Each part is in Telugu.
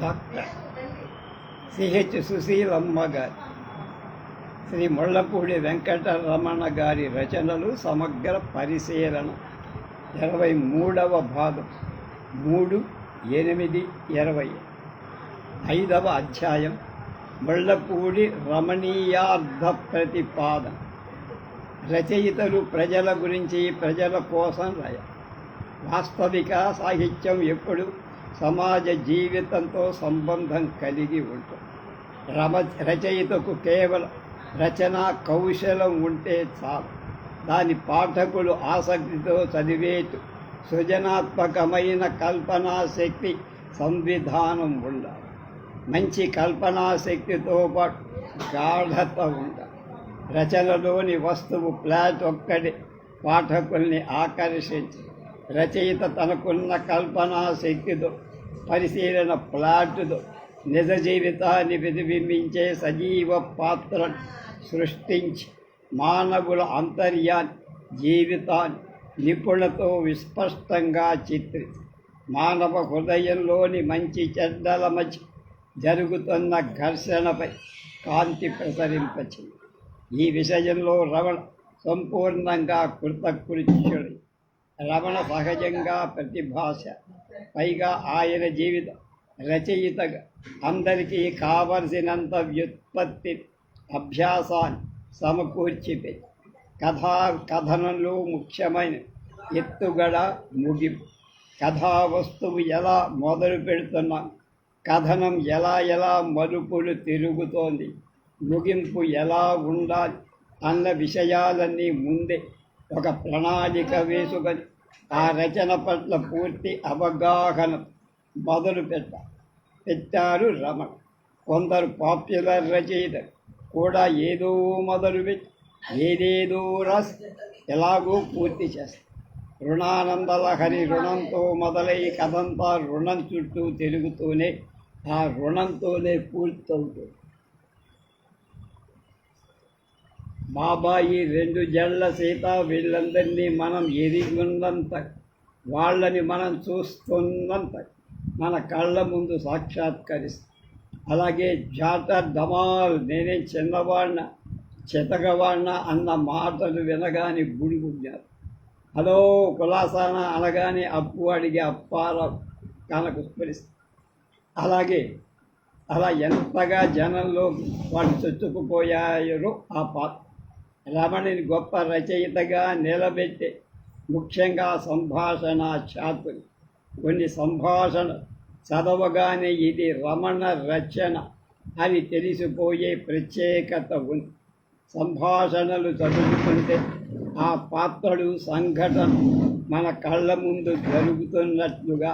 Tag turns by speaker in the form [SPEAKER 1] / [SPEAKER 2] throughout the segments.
[SPEAKER 1] డాక్టర్. సిహెచ్ సుశీలమ్మ గారి శ్రీ ముళ్ళపూడి వెంకటరమణ గారి రచనలు సమగ్ర పరిశీలన. ఇరవై మూడవ భాగం. మూడు ఎనిమిది ఇరవై. ఐదవ అధ్యాయం. ముళ్ళపూడి రమణీయార్థ ప్రతిపాదన. రచయితలు ప్రజల గురించి ప్రజల కోసం రాయ. వాస్తవిక సాహిత్యం ఎప్పుడు సమాజ జీవితంతో సంబంధం కలిగి ఉంటుంది రమ రచయితకు కేవలం రచనా కౌశలం ఉంటే చాలు. దాని పాఠకులు ఆసక్తితో చదివేటు సృజనాత్మకమైన కల్పనా శక్తి సంవిధానం ఉండాలి. మంచి కల్పనా శక్తితో పాటు గాఢత ఉండాలి. రచనలోని వస్తువు ప్లాట్ ఒక్కటి పాఠకుల్ని ఆకర్షించి రచయిత తనకున్న కల్పనా శక్తితో పరిశీలన ప్లాట్తో నిజ జీవితాన్ని ప్రతిబింబించే సజీవ పాత్ర సృష్టించి మానవుల అంతర్యాన్ని జీవితాన్ని నిపుణతో విస్పష్టంగా చిత్రి. మానవ హృదయంలోని మంచి చెడ్డల మధ్య జరుగుతున్న ఘర్షణపై కాంతి ప్రసరింపచింది ఈ విషయంలో రమణ సంపూర్ణంగా కృతకృత్యుడు. రమణ సహజంగా ప్రతిభాష పైగా ఆయన జీవిత రచయిత అందరికీ కావలసినంత వ్యుత్పత్తి అభ్యాసాన్ని సమకూర్చి కథా కథనంలో ముఖ్యమైన ఎత్తుగడ ముగింపు. కథా వస్తువు ఎలా మొదలు పెడుతున్నాం? కథనం ఎలా ఎలా మలుపులు తిరుగుతోంది? ముగింపు ఎలా ఉండాలి? అన్న విషయాలన్నీ ముందే ఒక ప్రణాళిక వేసుకొని ఆ రచన పట్ల పూర్తి అవగాహన మొదలు పెట్ట పెట్టారు రమణ. కొందరు పాపులర్ రచయిత కూడా ఏదో మొదలు పెట్టి ఏదేదో రాసి ఎలాగో పూర్తి చేస్తారు. రుణానందలహరి రుణంతో మొదలై కథంతా రుణం చుట్టూ తిరుగుతూనే ఆ రుణంతోనే పూర్తవుతుంది. బాబాయి రెండు జళ్ళ సీత వీళ్ళందరినీ మనం ఎదిగినంత వాళ్ళని మనం చూస్తున్నంత మన కళ్ళ ముందు సాక్షాత్కరిస్తాం. అలాగే జాట డమాల్ నేనే చిన్నవాడిన చితగవాడిన అన్న మాటలు వినగానే గుడిగుడ్డారు హలో కులాసాన అనగానే అప్పు అడిగే అప్పాల కనకు స్మరిస్తారు అలాగే అలా ఎంతగా జనంలో వాళ్ళు చొచ్చుకుపోయారో ఆ పాత్ర. రమణిని గొప్ప రచయితగా నిలబెట్టే ముఖ్యంగా సంభాషణ చాతులు కొన్ని సంభాషణ చదవగానే ఇది రమణ రచన అని తెలిసిపోయే ప్రత్యేకత ఉంది. సంభాషణలు చదువుకుంటే ఆ పాత్రలు సంఘటన మన కళ్ళ ముందు జరుగుతున్నట్లుగా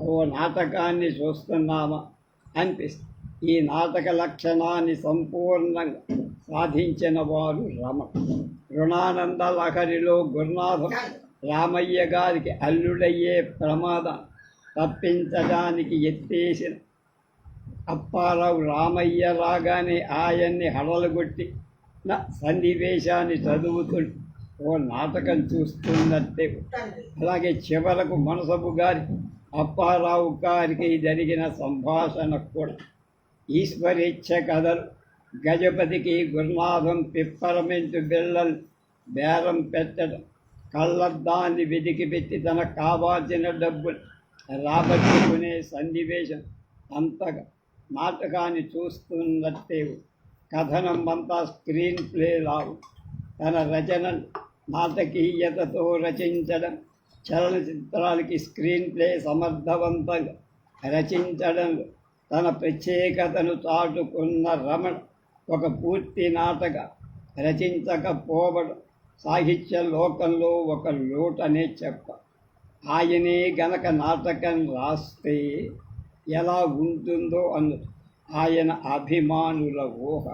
[SPEAKER 1] ఓ నాటకాన్ని చూస్తున్నామా? అనిపిస్తుంది. ఈ నాటక లక్షణాన్ని సంపూర్ణంగా సాధించిన వారు రమణ రుణానంద లహరిలో గురునాథం రామయ్య గారికి అల్లుడయ్యే ప్రమాదం తప్పించడానికి ఎత్తేసిన అప్పారావు రామయ్య రాగానే ఆయన్ని హడలగొట్టి నా సన్నివేశాన్ని చదువుతుంటే ఓ నాటకం చూస్తున్నట్టే. అలాగే చివరకు మనసబు గారి అప్పారావు గారికి జరిగిన సంభాషణ కూడా ఈశ్వరిచ్ఛ కథలు గజపతికి గురునాథం పిప్పరమెంతు బిళ్ళలు బేరం పెట్టడం. కళ్ళద్దాన్ని వెతికి పెట్టి తనకు కావాల్సిన డబ్బులు రాబట్టుకునే సన్నివేశం అంతగా నాటకాన్ని చూస్తున్నట్టే కథనం అంతా స్క్రీన్ ప్లే లావు. తన రచన నాటకీయతతో రచించడం చలనచిత్రాలకి స్క్రీన్ ప్లే సమర్థవంతంగా రచించడంలో తన ప్రత్యేకతను చాటుకున్న రమణ ఒక పూర్తి నాటక రచించకపోవడం సాహిత్య లోకంలో ఒక లోటనే చెప్ప. ఆయనే గనక నాటకం రాస్తే ఎలా ఉంటుందో అన్నది ఆయన అభిమానుల ఊహ.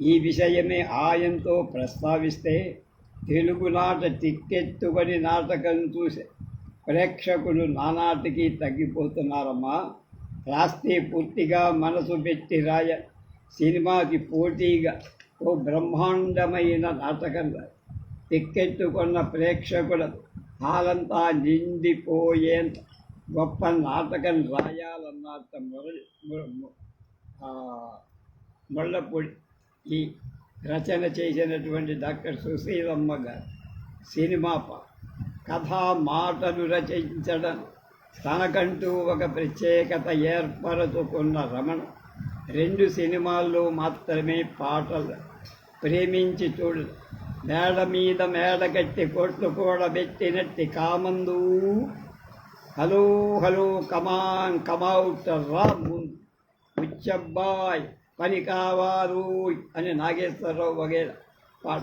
[SPEAKER 1] ఈ విషయమే ఆయనతో ప్రస్తావిస్తే తెలుగునాట తిక్కెత్తుబడి నాటకం చూసే ప్రేక్షకులు నానాటికి తగ్గిపోతున్నారమ్మా. రాస్తే పూర్తిగా మనసు పెట్టి రాయ. సినిమాకి పోటీగా ఓ బ్రహ్మాండమైన నాటకం తిక్కెట్టుకున్న ప్రేక్షకుల హాలంతా నిండిపోయేంత గొప్ప నాటకం రాయాలన్నంత మురళి ముళ్ళపూడి. ఈ రచన చేసినటువంటి డాక్టర్ సుశీలమ్మ గారు సినిమా పా కథా మాటలు రచించడం తనకంటూ ఒక ప్రత్యేకత ఏర్పరచుకున్న రమణ రెండు సినిమాల్లో మాత్రమే పాటలు ప్రేమించి చూడు. మేడ మీద మేడ కట్టి కొట్లు కూడా పెట్టినట్టి కామందు. హలో హలో కమాన్ కమౌట్ రా ముందు. ముచ్చబ్బాయ్ పని కావారు అని నాగేశ్వరరావు వగేర పాట.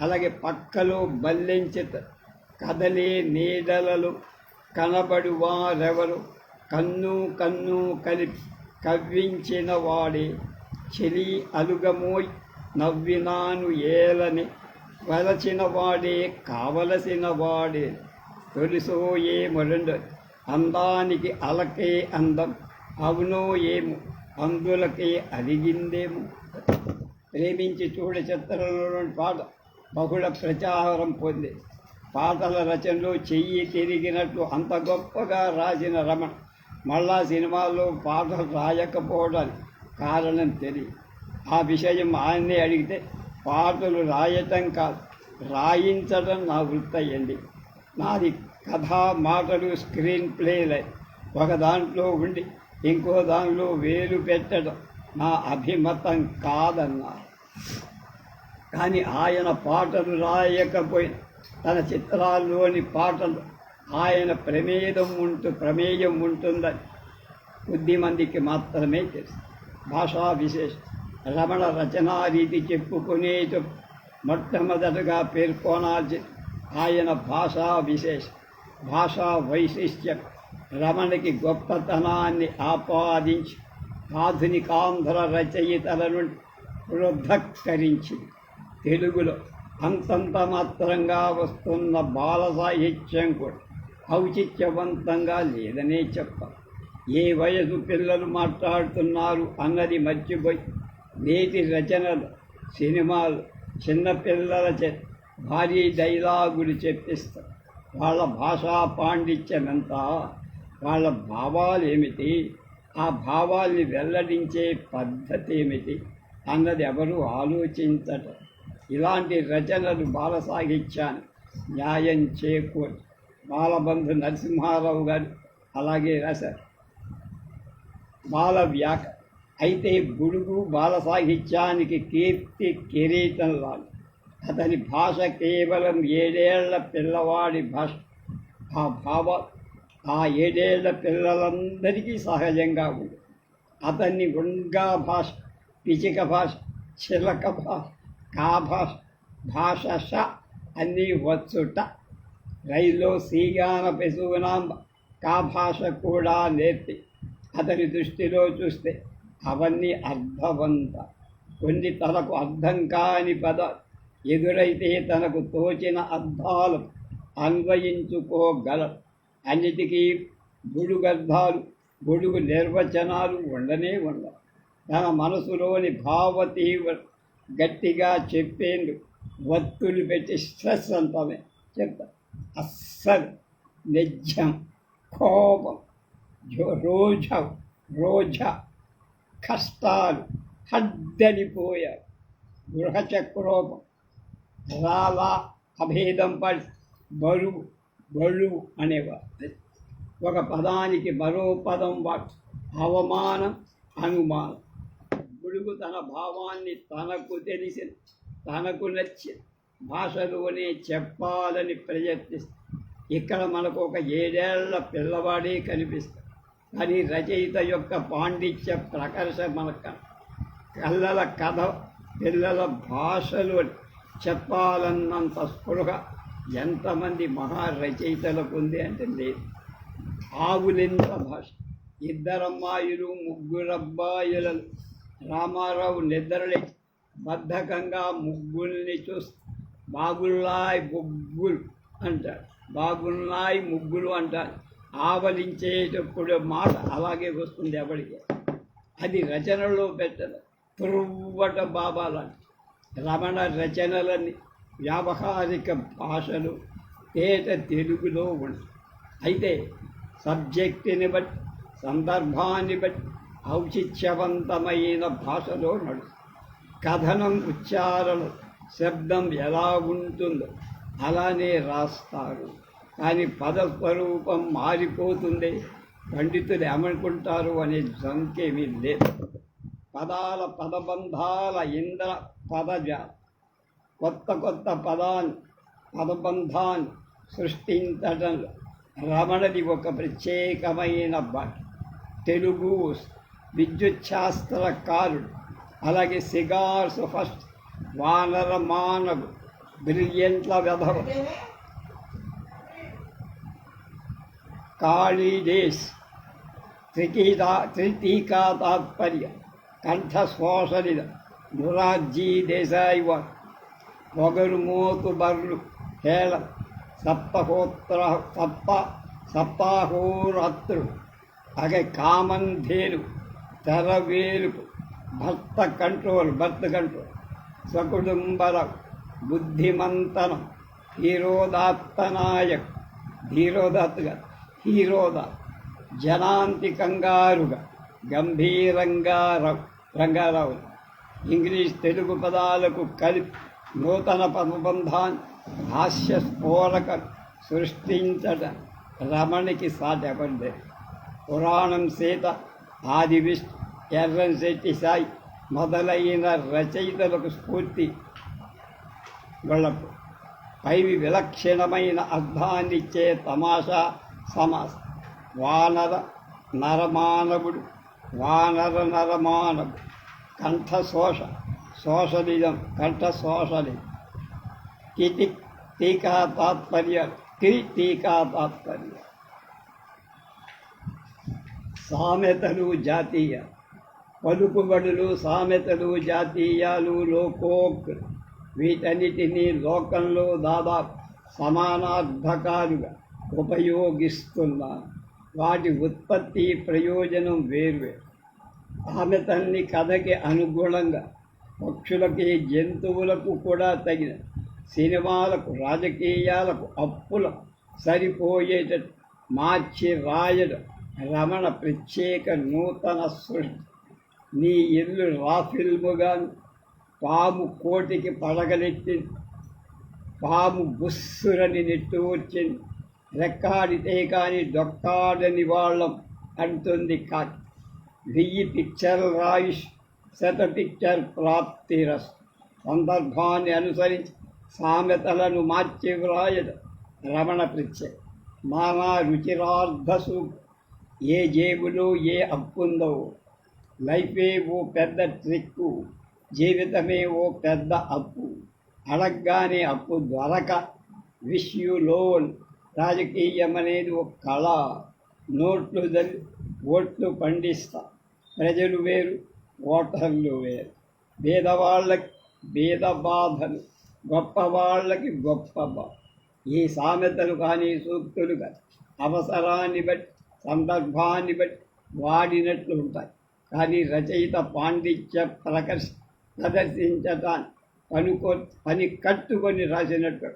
[SPEAKER 1] అలాగే పక్కలో బల్లించిత కదలే నీడలలు కనబడు వారెవరు? కన్ను కన్ను కలిపి కవ్వించిన వాడే. చెలి అలుగమోయ్ నవ్వినాను ఏలని వలచిన వాడే కావలసిన వాడే. తొలిసో ఏమో రెండు. అందానికి అలకే అందం అవునో ఏమో అందులకే అడిగిందేమో ప్రేమించి చూడ చిత్రంలోని పాట బహుళ ప్రచారం పొంది పాటల రచనలు చెయ్యి తిరిగినట్లు అంత గొప్పగా రాసిన రమణ. మళ్ళా సినిమాల్లో పాటలు రాయకపోవడానికి కారణం తెలియదు ఆ విషయం ఆయన్నే అడిగితే పాటలు రాయటం కాదు రాయించడం నా వృత్తి అయ్యింది నాది కథ మాటలు స్క్రీన్ ప్లేలే. ఒక దాంట్లో ఉండి ఇంకో దానిలో వేలు పెట్టడం నా అభిమతం కాదన్నారు. కానీ ఆయన పాటలు రాయకపోయినా తన చిత్రాల్లోని పాటలు ఆయన ప్రమేయం ఉంటూ ప్రమేయం ఉంటుందని కొద్దిమందికి మాత్రమే తెలుసు. భాషా విశేషం రమణ రచనా రీతి చెప్పుకునేటు మొట్టమొదటగా పేర్కొనాల్సి ఆయన భాషా విశేషం భాషా వైశిష్ట్యం రమణకి గొప్పతనాన్ని ఆపాదించి ఆధునికాంధ్ర రచయితల నుండి వృద్ధక్కరించింది తెలుగులో అంతంత మాత్రంగా వస్తున్న బాల సాహిత్యం కూడా ఔచిత్యవంతంగా లేదనే చెప్పాలి ఏ వయసు పిల్లలు మాట్లాడుతున్నారు అన్నది మర్చిపోయి నేటి రచనలు సినిమాలు చిన్నపిల్లల చే భారీ డైలాగులు చెప్పిస్తారు వాళ్ళ భాషా పాండిత్యమంతా వాళ్ళ భావాలు ఏమిటి ఆ భావాల్ని వెల్లడించే పద్ధతి ఏమిటి అన్నది ఎవరు ఆలోచించటం ఇలాంటి రచనలు బాల సాహిత్యాన్ని న్యాయం చేకూరు బాలబంధు నరసింహారావు గారు అలాగే రాశారు. బాల వ్యాక అయితే గుడుగు బాల సాహిత్యానికి కీర్తి కిరీటం లాగా అతని భాష కేవలం ఏడేళ్ళ పిల్లవాడి భాష. ఆ భావ ఆ ఏడేళ్ళ పిల్లలందరికీ సహజంగా ఉంది. అతన్ని గుండా భాష పిచిక భాష చిలక భాష కా భాష అన్నీ వచ్చుట. రైల్లో సీగాన పెసుగునాంబ కా భాష కూడా నేర్పి. అతని దృష్టిలో చూస్తే అవన్నీ అర్థవంత. కొన్ని తనకు అర్థం కాని పద ఎదురైతే తనకు తోచిన అర్థాలు అన్వయించుకోగల అన్నిటికీ గుడుగర్భాలు గొడుగు నిర్వచనాలు ఉండనే ఉండవు. తన మనసులోని భావ తీవ్ర గట్టిగా చెప్పేందుకు వత్తులు పెట్టి స్ట్రెస్ అంటామే చెప్తా. అస్సలు నిజం కోపం రోజ రోజ కష్టాలు హద్దనిపోయారు గృహచక్రోపం రాలా అభేదం పడి బరువు బరువు అనేవారు ఒక పదానికి మరో పదం వాటి అవమానం అనుమానం. గుడుగు తన భావాన్ని తనకు తెలిసిన తనకు నచ్చిన భాషలోనే చెప్పాలని ప్రయత్నిస్తుంది ఇక్కడ మనకు ఒక ఏడేళ్ళ పిల్లవాడే కనిపిస్తాడు. కానీ రచయిత యొక్క పాండిత్య ప్రకర్ష మనకు కళ్ళల కథ పిల్లల భాషలు చెప్పాలన్నంత స్పృహ ఎంతమంది మహారచయితలకు ఉంది అంటే లేదు. ఆవులింత భాష. ఇద్దరమ్మాయిలు ముగ్గురబ్బాయిలు రామారావు నిద్రలేచి బద్ధకంగా ముగ్గుల్ని చూస్తూ బాగుల్లాయ్ బొగ్గులు అంటారు బాగున్నాయి ముగ్గులు అంటారు ఆవలించేటప్పుడు మాట అలాగే వస్తుంది ఎవరికి అది రచనలో పెట్టదు. తురువట బాబాలని రమణ రచనలని వ్యావహారిక భాషలు పేట తెలుగులో ఉంటాయి అయితే సబ్జెక్టుని బట్టి సందర్భాన్ని బట్టి ఔచిత్యవంతమైన భాషలో నడుస్తుంది కథనం ఉచ్చారణ శబ్దం ఎలా ఉంటుందో అలానే రాస్తారు. కానీ పదస్వరూపం మారిపోతుంది. పండితులు ఏమనుకుంటారు అనే సంకేమీ లేదు. పదాల పదబంధాల ఇంద్ర పదజ. కొత్త కొత్త పదాన్ని పదబంధాన్ని సృష్టించడం రమణది ఒక ప్రత్యేకమైన బట్ తెలుగు విద్యుత్ శాస్త్రకారుడు అలాగే సిగార్స్ ఫస్ట్ వానర మానవు బ్రిలియంట్ల వెధవ కాళీదేశ్ త్రికీతా త్రిటీకా తాత్పర్య కంఠశ్వాసనిద మురార్జీ దేశాయి వారు పొగరు మోతు బర్లు హేళ సప్తహోత్ర సప్త సప్తాహోరాత్రుడు అలాగే కామన్ ధేను తెరవేలుపు. భర్త కంట్రోల్ భర్త కంట్రోల్. సకుటుంబర బుద్ధిమంతనం. హీరోదాత్తనాయక్ ధీరోదత్తుగా. హీరోదా. జనాంతి కంగారుగా గంభీరంగా ర- రంగారావు. ఇంగ్లీష్ తెలుగు పదాలకు కలిపి నూతన పదబంధాన్ని హాస్య స్ఫోరక సృష్టించడం రమణికి సాధ్యపడింది పురాణం సీత ఆది విష్ణు ఎర్రన్ శెట్టి సాయి మొదలైన రచయితలకు స్ఫూర్తి. గొళ్ళకు పైవి విలక్షణమైన అర్థాన్నిచ్చే తమాషా సమాస వానర నరమానవుడు వానర నరమానవుడు కంఠశోష శోషలిజం కంఠశోషలిజం కిటి టీకా తాత్పర్య కి టీకా తాత్పర్యం. సామెతలు జాతీయ. పలుకుబడులు సామెతలు జాతీయాలు లోకోక్. వీటన్నిటినీ లోకంలో దాదాపు సమానార్థకాలుగా ఉపయోగిస్తున్నారు వాటి ఉత్పత్తి ప్రయోజనం వేర్వేరు సామెతల్ని కథకి అనుగుణంగా పక్షులకి జంతువులకు కూడా తగిన సినిమాలకు రాజకీయాలకు అప్పుల సరిపోయేటట్టు మార్చి రాయడం రమణ ప్రత్యేక నూతన సృష్టి. నీ ఇల్లు రా ఫిల్ముగా పాము కోటికి పడగలెత్తి. పాము బుస్సురని నెట్టూర్చింది రెక్కాడితే కానీ దొక్కాడని వాళ్ళం అంటుంది కాకి. వెయ్యి పిక్చర్ రాయుష్ శత పిక్చర్ ప్రాప్తి రస్ సందర్భాన్ని అనుసరించి సామెతలను మార్చి వ్రాయడం రమణ ప్రత్యేక నానా సూక్తి. ఏ జేబులో ఏ అప్పుందో. లైఫే ఓ పెద్ద ట్రిక్కు జీవితమే ఓ పెద్ద అప్పు. అడగ్గానే అప్పు దొరక విష్ యూ లోన్. రాజకీయం అనేది ఒక కళ. నోట్లు దలి ఓట్లు పండిస్తా. ప్రజలు వేరు ఓటర్లు వేరు. పేదవాళ్ళకి భేద బాధలు గొప్ప వాళ్ళకి గొప్ప బాధ ఈ సామెతలు కానీ సూక్తులు కానీ అవసరాన్ని బట్టి సందర్భాన్ని బట్టి వాడినట్లు ఉంటాయి. కానీ రచయిత పాండిత్య ప్రకర్ష ప్రదర్శించటాన్ని పనుకో పని కట్టుకొని రాసినట్టు.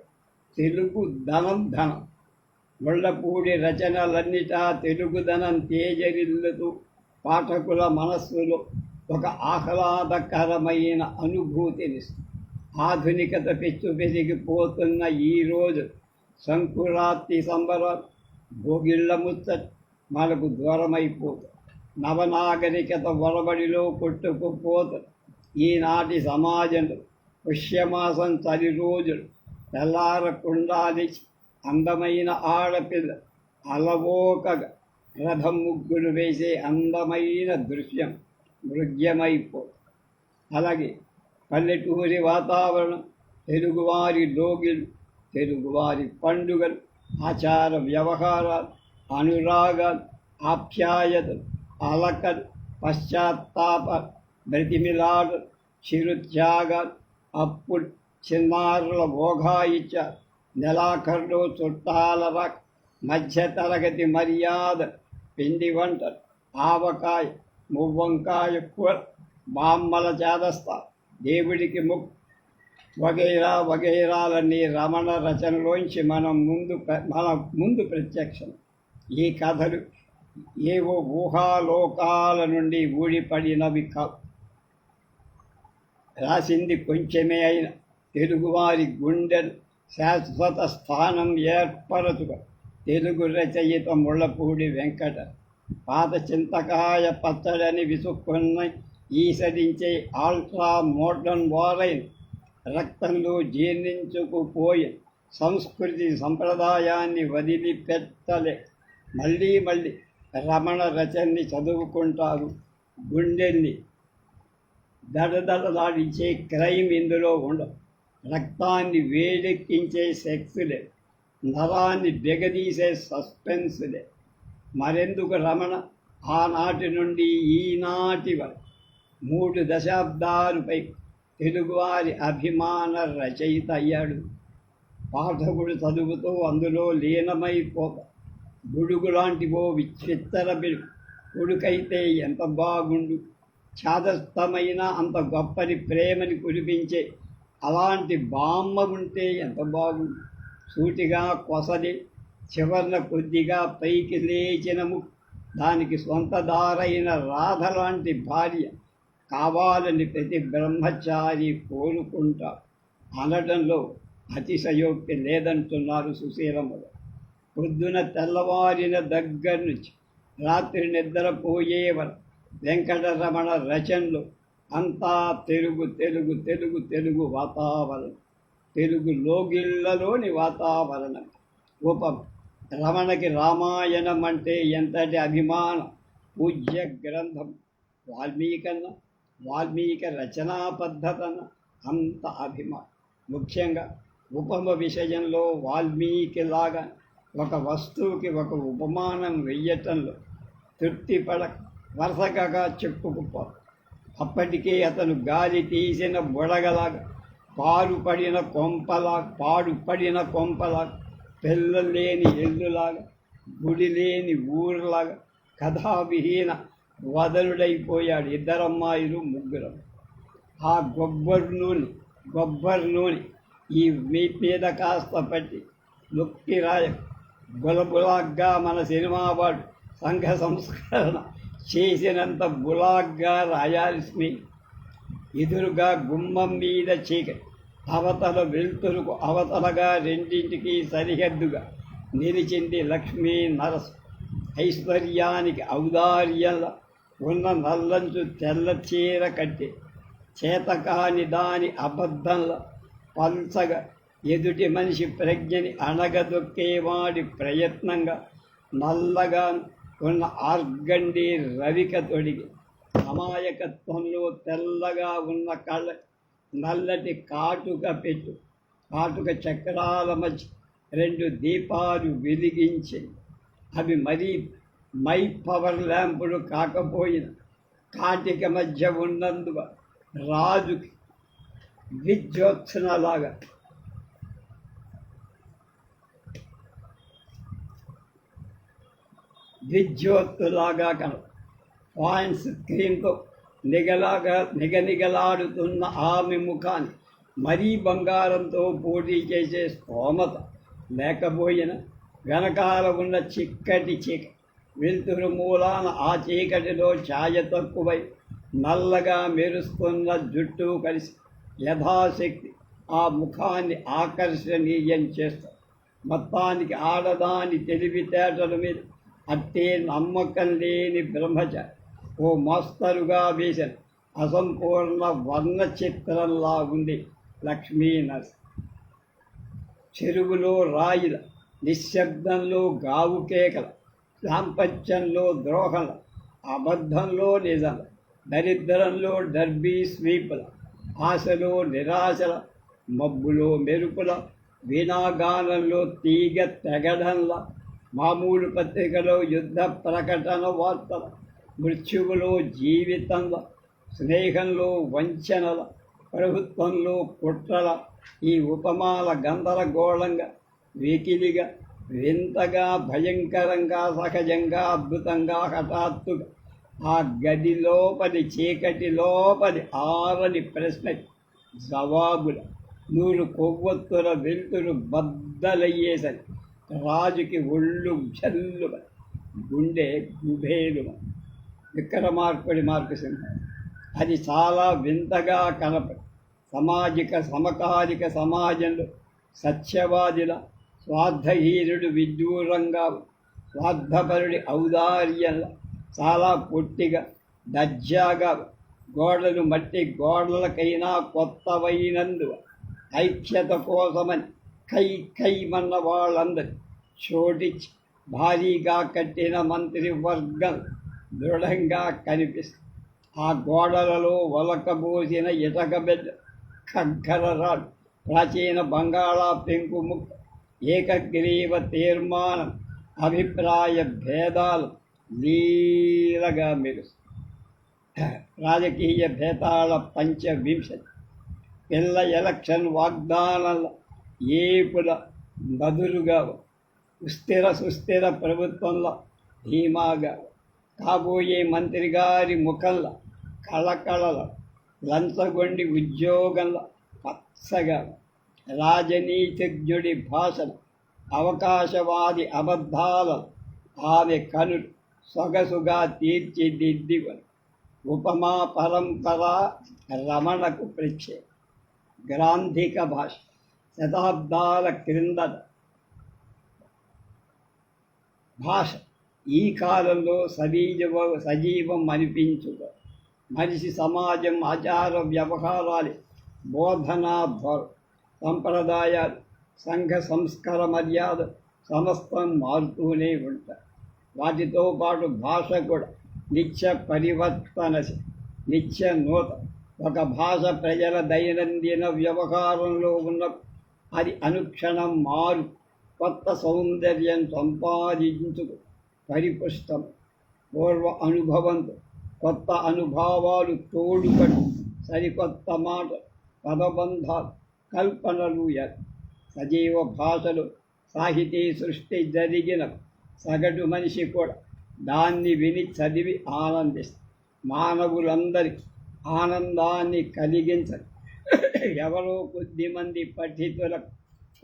[SPEAKER 1] తెలుగు ధనం ధనం. ముళ్ళపూడి రచనలన్నిటా తెలుగుదనం తేజరిల్లుతూ పాఠకుల మనస్సులో ఒక ఆహ్లాదకరమైన అనుభూతిని ఆధునికత పెచ్చు పెరిగిపోతున్న ఈరోజు సంకురాత్రి సంబరాలు భోగిళ్ళ ముచ్చట్ మనకు దూరమైపోదు నవనాగరికత వరబడిలో కొట్టుకుపోత ఈనాటి సమాజంలో పుష్యమాసం చలి రోజులు తెల్లారకుండా అందమైన ఆడపిల్ల అలవోకగా రథం ముగ్గులు వేసే అందమైన దృశ్యం మృగ్యమైపో. అలాగే పల్లెటూరి వాతావరణం తెలుగువారి లోగిలు తెలుగువారి పండుగలు ఆచార వ్యవహారాలు అనురాగ ఆఖ్యాయత్ అలక పశ్చాత్తాప బ్రతిమిలాడు చిరుత్యాగ అప్పుడు చిన్నారుల భోగాయిచ నెలాఖర్లు చుట్టాల మధ్యతరగతి మధ్య తరగతి మర్యాద పిండి వంట ఆవకాయ మువ్వంకాయ కూర బామ్మల చేదస్తా దేవుడికి ముక్ వగైరా వగైరాలన్నీ రమణ రచనలోంచి మనం ముందు మన ముందు ప్రత్యక్షం ఈ కథలు ఏవో ఊహాలోకాల నుండి ఊడిపడినవి కావు రాసింది కొంచెమే అయిన తెలుగువారి గుండెలు శాశ్వత స్థానం ఏర్పరచుక తెలుగు రచయిత ముళ్ళపూడి వెంకట పాత చింతకాయ పచ్చడని విసుక్కున్న ఈసరించే ఆల్ట్రా మోడర్న్ వారైన రక్తంలో జీర్ణించుకుపోయి సంస్కృతి సంప్రదాయాన్ని వదిలిపెట్టలే. మళ్ళీ మళ్ళీ రమణ రచనని చదువుకుంటారు గుండెల్ని దడదడలాడించే క్రైమ్ ఇందులో ఉండవు. రక్తాన్ని వేడెక్కించే సెక్స్లే నరాన్ని బెగదీసే సస్పెన్స్లే. మరెందుకు రమణ? ఆనాటి నుండి ఈనాటి వరకు మూడు దశాబ్దాలపై తెలుగువారి అభిమాన రచయిత అయ్యాడు. పాఠకుడు చదువుతూ అందులో లీనమైపోతాడు గుడుగు లాంటి విచిత్ర బిడు కొడుకైతే ఎంత బాగుండు. ఛాదస్థమైన అంత గొప్పని ప్రేమని కురిపించే అలాంటి బామ్మ ఉంటే ఎంత బాగుండు. సూటిగా కొసది చివర్న కొద్దిగా పైకి లేచినము. దానికి సొంతదారైన రాధ లాంటి భార్య కావాలని ప్రతి బ్రహ్మచారి కోరుకుంటా. అనడంలో అతిశయోక్తి లేదంటున్నారు సుశీలమ్మలు పొద్దున తెల్లవారిన దగ్గర నుంచి రాత్రి నిద్రపోయేవరు వెంకటరమణ రచనలు అంతా తెలుగు తెలుగు తెలుగు తెలుగు వాతావరణం. తెలుగు లోగిళ్ళలోని వాతావరణం. ఉపం రమణకి రామాయణం అంటే ఎంతటి అభిమానం? పూజ్య గ్రంథం. వాల్మీకన్న వాల్మీకి రచనా పద్ధతన అంత అభిమానం. ముఖ్యంగా ఉపమ విషయంలో వాల్మీకిలాగా ఒక వస్తువుకి ఒక ఉపమానం వెయ్యటంలో తృప్తిపడ వరుసగా చెప్పుకుపో. అప్పటికే అతను గాలి తీసిన బుడగలాగా పాడుపడిన కొంపలా పాడుపడిన కొంపలా పిల్లలేని ఎల్లులాగా గుడి లేని ఊరులాగా కథావిహీన వదలుడైపోయాడు ఇద్దరమ్మాయిలు ముగ్గురం. ఆ గొబ్బరు నూనె గొబ్బరు నూనె ఈ మీద కాస్త పట్టి నొక్కి రాయ బులబులాగ్గా మన సినిమా వాడు సంఘ సంస్కరణ చేసినంత గులాగ్గా రాయాల్సి ఎదురుగా గుమ్మం మీద చీకటి అవతల వెలుతురుకు అవతలగా రెండింటికి సరిహద్దుగా నిలిచింది లక్ష్మీ నరస్. ఐశ్వర్యానికి ఔదార్యంలో ఉన్న నల్లంచు తెల్ల చీర కట్టి చేతకాని దాని అబద్ధంలో పల్చగా ఎదుటి మనిషి ప్రజ్ఞని అణగదొక్కేవాడి ప్రయత్నంగా నల్లగా ఉన్న ఆర్గండి రవిక తొడిగి అమాయకత్వంలో తెల్లగా ఉన్న కళ్ళ నల్లటి కాటుక పెట్టు. కాటుక చక్రాల మధ్య రెండు దీపాలు వెలిగించి. అవి మరీ మై పవర్ ల్యాంపులు కాకపోయిన కాటిక మధ్య ఉన్నందువ రాజుకి విద్యోత్సనలాగా విద్యోత్తులాగా కను పాయింట్స్ స్క్రీన్తో నిగలాగా నిగనిగలాడుతున్న ఆమె ముఖాన్ని మరీ బంగారంతో పోటీ చేసే స్తోమత లేకపోయిన వెనకాల ఉన్న చిక్కటి చీక వెలుతురు మూలాన ఆ చీకటిలో ఛాయ తక్కువై నల్లగా మెరుస్తున్న జుట్టు కలిసి యథాశక్తి ఆ ముఖాన్ని ఆకర్షణీయం చేస్తారు మొత్తానికి ఆడదాని తెలివితేటల మీద అట్టే నమ్మకం లేని బ్రహ్మచారి ఓ మోస్తరుగా వేసిన అసంపూర్ణ వర్ణ చిత్రంలా ఉంది లక్ష్మీ నరసి చెరువులో రాయిల నిశ్శబ్దంలో గావు కేకల దాంపత్యంలో ద్రోహల అబద్ధంలో నిజం దరిద్రంలో డర్బీ స్వీపుల ఆశలో నిరాశల మబ్బులో మెరుపుల వీణాగానంలో తీగ తెగడంలా మామూలు పత్రికలో యుద్ధ ప్రకటన వార్తల మృత్యువులో జీవితంలో స్నేహంలో వంచనల ప్రభుత్వంలో కుట్రల ఈ ఉపమాల గందరగోళంగా వెకిలిగా వింతగా భయంకరంగా సహజంగా అద్భుతంగా హఠాత్తుగా ఆ గది లోపలి చీకటి లోపలి ఆరని ప్రశ్న జవాబుల నూరు కొవ్వొత్తుల వెలుతురు బద్దలయ్యేసరి. రాజుకి ఒళ్ళు జల్లుమ గుండె గుభేలుమ విక్రమార్పడి మార్గసింహం. అది చాలా వింతగా కనప సామాజిక సమకాలిక సమాజంలో సత్యవాదిల స్వార్థహీనుడు విడ్డూరంగా స్వార్థపరుడి ఔదార్యంలా చాలా పొట్టిగా దర్జాగా గోడలు మట్టి గోడలకైనా కొత్తవైనందు ఐక్యత కోసమని కై కైమన్న వాళ్ళందరి. చోటిచ్చి భారీగా కట్టిన మంత్రివర్గం దృఢంగా కనిపిస్తుంది ఆ గోడలలో వలకబోసిన ఇటక బిడ్డ ఖగ్గరరాడు ప్రాచీన బంగాళా పెంకు ముక్క ఏకగ్రీవ తీర్మానం అభిప్రాయ భేదాలు నీలగా మెరుస్తాయి రాజకీయ భేతాళ పంచవింశతి పిల్ల ఎలక్షన్ వాగ్దానాల ఏపుల బదులుగా సుస్థిర సుస్థిర ప్రభుత్వంలో ధీమాగా కాబోయే మంత్రి గారి ముఖంలో కళకళల లంచగొండి ఉద్యోగంలో పచ్చగా రాజనీతిజ్ఞుడి భాషలు అవకాశవాది అబద్ధాల ఆమె కనులు సొగసుగా తీర్చిదిద్దివను ఉపమా పరంపర రమణకు ప్రత్యేక గ్రాంధిక భాష. శతాబ్దాల క్రిందట భాష ఈ కాలంలో సజీవ సజీవం అనిపించుట మనిషి సమాజం ఆచార వ్యవహారాలు బోధనా సంప్రదాయాలు సంఘ సంస్కార మర్యాద సమస్తం మారుతూనే ఉంటాయి వాటితో పాటు భాష కూడా నిత్య పరివర్తన నిత్య నూతన ఒక భాష ప్రజల దైనందిన వ్యవహారంలో ఉన్న అది అనుక్షణం మారు. కొత్త సౌందర్యం సంపాదించుకు పరిపుష్టం. పూర్వ అనుభవంతో కొత్త అనుభవాలు తోడుపడి సరికొత్త మాట పదబంధాలు కల్పనలు సజీవ భాషలు సాహితీ సృష్టి జరిగిన సగటు మనిషి కూడా దాన్ని విని చదివి ఆనందిస్తారు మానవులందరికీ ఆనందాన్ని కలిగించరు. ఎవరో కొద్దిమంది పఠితుల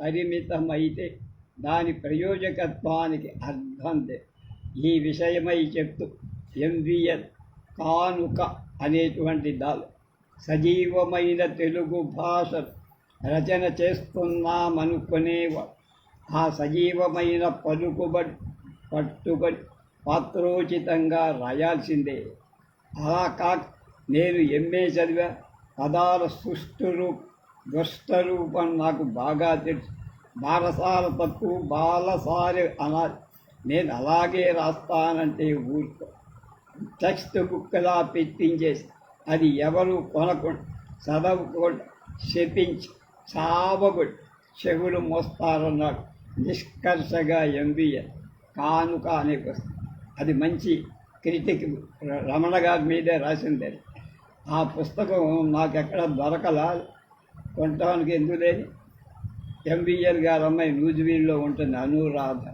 [SPEAKER 1] పరిమితమైతే దాని ప్రయోజకత్వానికి అర్థం ఈ విషయమై చెప్తూ ఎంవిఎన్ కానుక అనేటువంటి దాలు సజీవమైన తెలుగు భాష రచన చేస్తున్నామనుకునేవాడు ఆ సజీవమైన పలుకుబడి పట్టుబడి పాత్రోచితంగా రాయాల్సిందే. అలా కాక నేను ఎంఏ చదివా పదాల సుష్టు దుష్టరూపం నాకు బాగా తెలుసు. బారసాల తప్పు బాలసారి అలా నేను అలాగే రాస్తానంటే ఊరుకో. టెక్స్ట్ బుక్లా పెట్టించేసి అది ఎవరు కొనకుండా చదవకుండా శపించి చావగొట్టి చెవులు మోస్తారన్నాడు. నిష్కర్షగా ఎంబీఏ. కానుక అనే అది మంచి క్రిటిక్ రమణ గారి మీదే రాసింది అది. ఆ పుస్తకం నాకు ఎక్కడ దొరకలా. కొనటానికి ఎందుకు లేని ఎంబీఎల్ గారు అమ్మాయి న్యూజివీల్లో ఉంటుంది అనురాధ.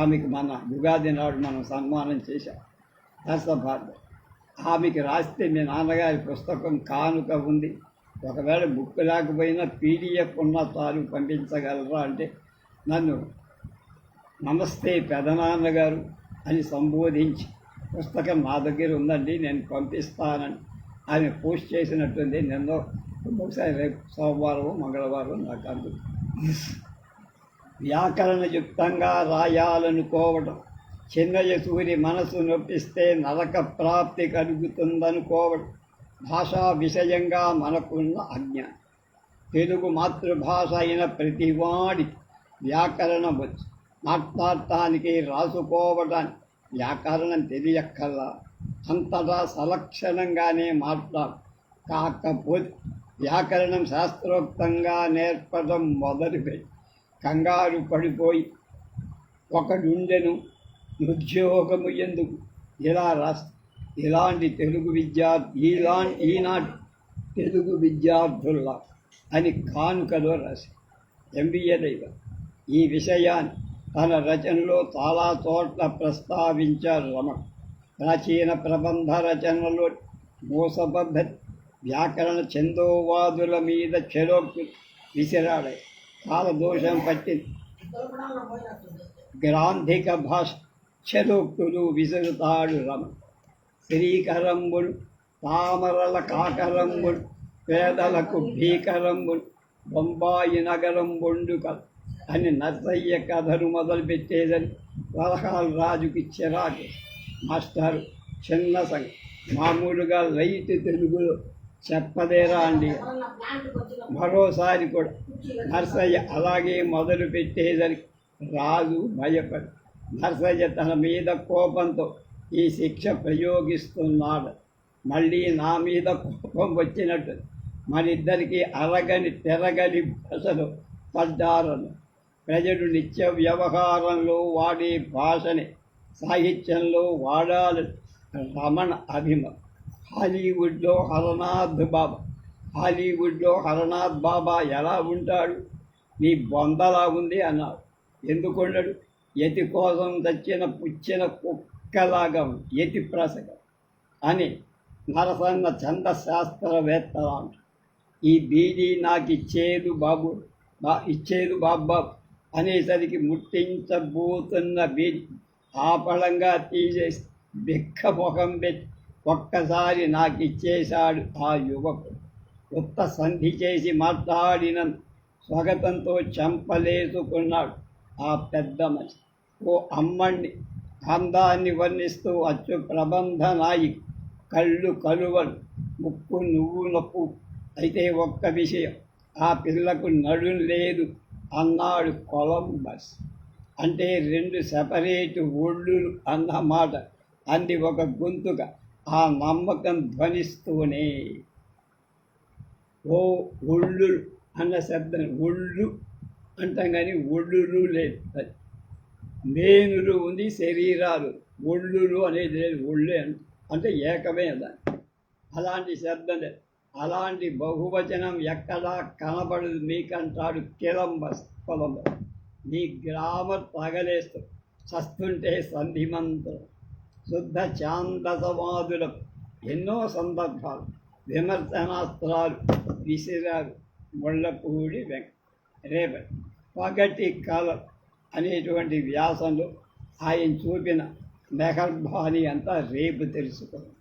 [SPEAKER 1] ఆమెకు మన యుగాది నాడు మనం సన్మానం చేశాం. హస్తభారత ఆమెకి రాస్తే మీ నాన్నగారి పుస్తకం కానుక ఉంది. ఒకవేళ బుక్ లేకపోయినా పీడిఎఫ్ ఉన్న చాలు పంపించగలరా అంటే నన్ను నమస్తే పెదనాన్నగారు అని సంబోధించి పుస్తకం నా దగ్గర ఉందండి నేను పంపిస్తానని. ఆమె పోస్ట్ చేసినట్టుంది. నిన్న ఒకసారి రేపు సోమవారం మంగళవారం నాకు అందు వ్యాకరణయుక్తంగా రాయాలనుకోవడం చిన్నయ్య సూరి మనసు నొప్పిస్తే నరక ప్రాప్తి కలుగుతుందనుకోవడం భాషా విషయంగా మనకున్న అజ్ఞానం తెలుగు మాతృభాష అయిన ప్రతివాడి వ్యాకరణం వచ్చు మాట్లాడటానికి రాసుకోవడానికి వ్యాకరణం తెలియక్కల్లా అంతటా సలక్షణంగానే మాట్లాడు కాకపోతే వ్యాకరణం శాస్త్రోక్తంగా నేర్పడం మొదలుపెట్టి కంగారు పడిపోయి ఒకడుండెను ఉద్యోగము ఎందుకు? ఇలా రాస్తా ఇలాంటి తెలుగు విద్యార్థి ఇలాంటి ఈనాటి తెలుగు విద్యార్థుల్లా అని కానుకలో రాసి ఎంబీఏ దైవం ఈ విషయాన్ని తన రచనలో చాలా చోట్ల ప్రస్తావించారు రమణ ప్రాచీన ప్రబంధ రచనలు మూసబద్ధ వ్యాకరణ చందోవాదుల మీద చెరోక్కు విసిరాడే కాలదోషం పట్టింది గ్రాంధిక భాష అక్షరోక్తులు విసురుతాడు రమ. శ్రీకరంబుడు తామరల కాకరంబుడు పేదలకు భీకరంబుడు బొంబాయి నగరం బొండుక అని నర్సయ్య కథను మొదలుపెట్టేదని వరహాల రాజుకి చిరాకు. మాస్టారు చిన్న సంగ మామూలుగా లైట్ తెలుగులో చెప్పదేరా అండి? మరోసారి కూడా నర్సయ్య అలాగే మొదలు పెట్టేదని రాజు భయపడి నర్సయ్య తన మీద కోపంతో ఈ శిక్ష ప్రయోగిస్తున్నాడు. మళ్ళీ నా మీద కోపం వచ్చినట్టు మరిద్దరికీ అరగని తెరగని భాషలో పడ్డారను. ప్రజలు నిత్య వ్యవహారంలో వాడే భాషని సాహిత్యంలో వాడాలి. రమణ అభిమ. హాలీవుడ్లో హరనాథ్ బాబా. హాలీవుడ్లో హరనాథ్ బాబా ఎలా ఉంటాడు? నీ బొందలా ఉంది అన్నాడు. ఎందుకున్నాడు ఎతి కోసం తెచ్చిన పుచ్చిన కుక్కలాగా ఎతి ప్రసగం అని నరసన్న చందశాస్త్రవేత్తలా అంటాడు ఈ బీడీ నాకు ఇచ్చేదు బాబు బా ఇచ్చేదు బాబా అనేసరికి ముట్టించబోతున్న బీడీ. ఆపళంగా తీసేసి బిక్క ముఖం పెట్టి ఒక్కసారి నాకు ఇచ్చేశాడు ఆ యువకుడు. కొత్త సంధి చేసి మాట్లాడిన స్వాగతంతో చంపలేసుకున్నాడు ఆ పెద్ద మనిషి. ఓ అమ్మణ్ణి అందాన్ని వర్ణిస్తూ అచ్చు ప్రబంధనాయి కళ్ళు కలువలు ముక్కు నువ్వు నొప్పు. అయితే ఒక్క విషయం ఆ పిల్లకు నడు లేదు అన్నాడు కొలంబస్. అంటే రెండు సెపరేట్ ఒళ్ళు అన్నమాట. అంది ఒక గొంతుగా ఆ నమ్మకం ధ్వనిస్తూనే. ఓ ఒళ్ళు అన్న శబ్దం. ఒళ్ళు అంటాం కానీ ఒళ్ళు లేదు. అది మేనులు ఉంది శరీరాలు. ఒళ్ళు అనేది లేదు. ఒళ్ళే అంట అంటే ఏకమే దాన్ని అలాంటి శబ్దం లేదు. అలాంటి బహువచనం ఎక్కడా కనబడదు. మీకంటాడు కిలంబస్ కొలంబస్ నీ గ్రామర్ పగలేస్తూ చస్తుంటే సంధిమంతులు శుద్ధ ఛాందసవాదులకు ఎన్నో సందర్భాలు విమర్శనాస్త్రాలు విసిరారు ముళ్ళపూడి వెంక రేపటి పగటి కళ అనేటువంటి వ్యాసంలో ఆయన చూపిన మెహర్బాని అంతా రేపు తెలుసుకుంది.